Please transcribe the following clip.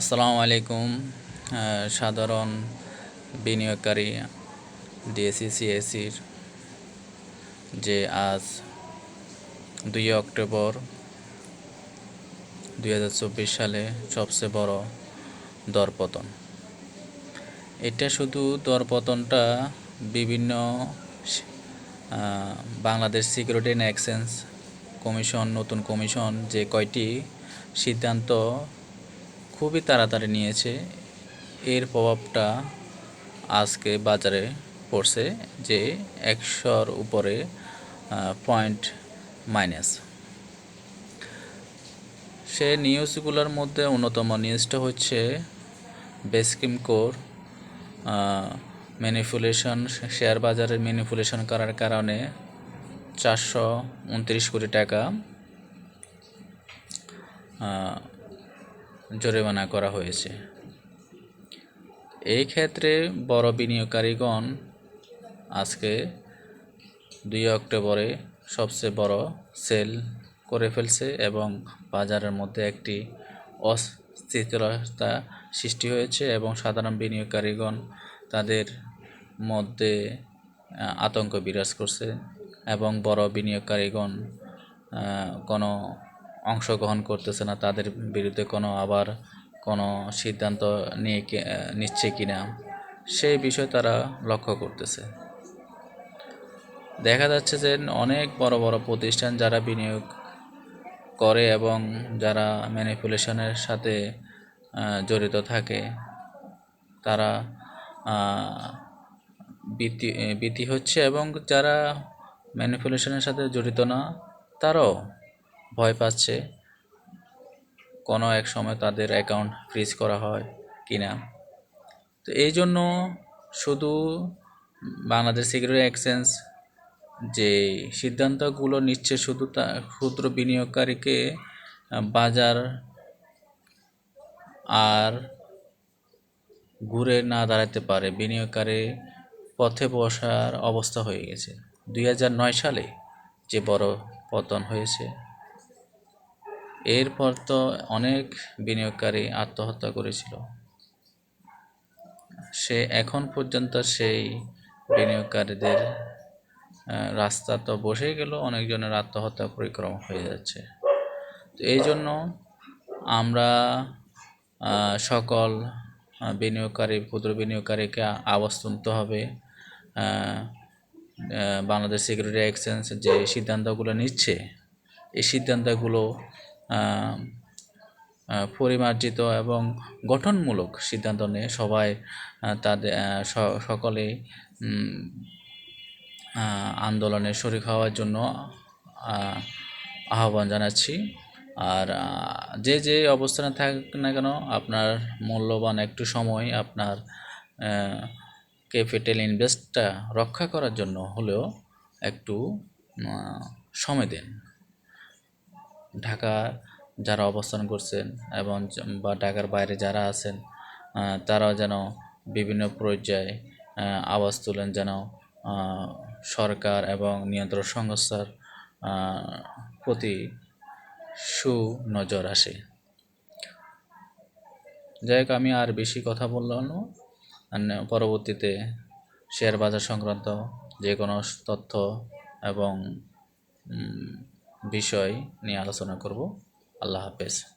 আসসালামু আলাইকুম সাধারণ বিনিয়োগকারী ডিএসসি সিএসির যে আজ দুই অক্টোবর দুই হাজার চব্বিশ সালে সবচেয়ে বড় দরপতন। এটা শুধু দরপতনটা বিভিন্ন Bangladesh Security and Exchange Commission, নতুন কমিশন যে কয়টি সিদ্ধান্ত খুবই তাড়াতাড়ি নিয়েছে। এর প্রভাবটা আজকে বাজারে পড়ছে যে একশোর উপরে পয়েন্ট মাইনাস। সে নিউজগুলোর মধ্যে অন্যতম নিউজটা হচ্ছে বেসকিম কোর ম্যানিপুলেশন, শেয়ার বাজারে ম্যানিপুলেশন করার কারণে চারশো উনত্রিশ কোটি টাকা জরিমানা করা হয়েছে। এই ক্ষেত্রে বড় বিনিয়োগকারীগণ আজকে দুই অক্টোবরে সবচেয়ে বড় সেল করে ফেলছে এবং বাজারের মধ্যে একটি অস্থিরতা সৃষ্টি হয়েছে এবং সাধারণ বিনিয়োগকারীগণ তাদের মধ্যে আতঙ্ক বিরাজ করছে এবং বড় বিনিয়োগকারীগণ কোনো অংশগ্রহণ করতেছে না, তাদের বিরুদ্ধে কোনো আবার কোনো সিদ্ধান্ত নিয়ে নিচ্ছে কি- কিনা সেই বিষয় তারা লক্ষ্য করতেছে। দেখা যাচ্ছে যে অনেক বড় বড় প্রতিষ্ঠান যারা বিনিয়োগ করে এবং যারা ম্যানিপুলেশনের সাথে জড়িত থাকে, তারা বৃত্তি বৃত্তি হচ্ছে এবং যারা ম্যানিপুলেশনের সাথে জড়িত না, তারাও ভয় পাচ্ছে কোনো এক সময় তাদের অ্যাকাউন্ট ফ্রিজ করা হয় কিনা। তো এই জন্য শুধু বাংলাদেশ সিকিউরিটি এক্সচেঞ্জ যে সিদ্ধান্তগুলো নিচ্ছে শুধু তা ক্ষুদ্র বিনিয়োগকারীকে বাজার আর ঘুরে না দাঁড়াতে পারে, বিনিয়োগকারী পথে বসার অবস্থা হয়ে গেছে। দুই সালে যে বড় পতন হয়েছে এরপর তো অনেক বিনিয়োগকারী আত্মহত্যা করেছিল। সে এখন পর্যন্ত সেই বিনিয়োগকারীদের রাস্তা তো বসেই গেল, অনেকজনের আত্মহত্যা পরিক্রমা হয়ে যাচ্ছে। তো এই জন্য আমরা সকল বিনিয়োগকারী, ক্ষুদ্র বিনিয়োগকারীকে আওয়াজ তুলতে হবে। বাংলাদেশ সিকিউরিটি এক্সচেঞ্জ যে সিদ্ধান্তগুলো নিচ্ছে, এই সিদ্ধান্তগুলো পরিমার্জিত এবং গঠনমূলক সিদ্ধান্ত নিয়ে সবাই তাদের আহ, স- সকলেই উম, আন্দোলনে শরিক হওয়ার জন্য আহ্বান জানাচ্ছি। আর যে যে অবস্থানে থাক না কেন আপনার মূল্যবান একটু সময় আপনার ক্যাপিটাল ইনভেস্টটা রক্ষা করার জন্য হলেও একটু সময় দিন। ঢাকা যারা অবস্থান করছেন এবং বা ঢাকার বাইরে যারা আছেন তারাও যেন বিভিন্ন পর্যায়ে আওয়াজ তোলেন যেন সরকার এবং নিয়ন্ত্রণ সংস্থার প্রতি সুনজর আসে। যাই হোক, আমি আর বেশি কথা বললাম পরবর্তীতে শেয়ার বাজার সংক্রান্ত যে কোনো তথ্য এবং বিষয় নিয়ে আলোচনা করব। আল্লাহ হাফেজ।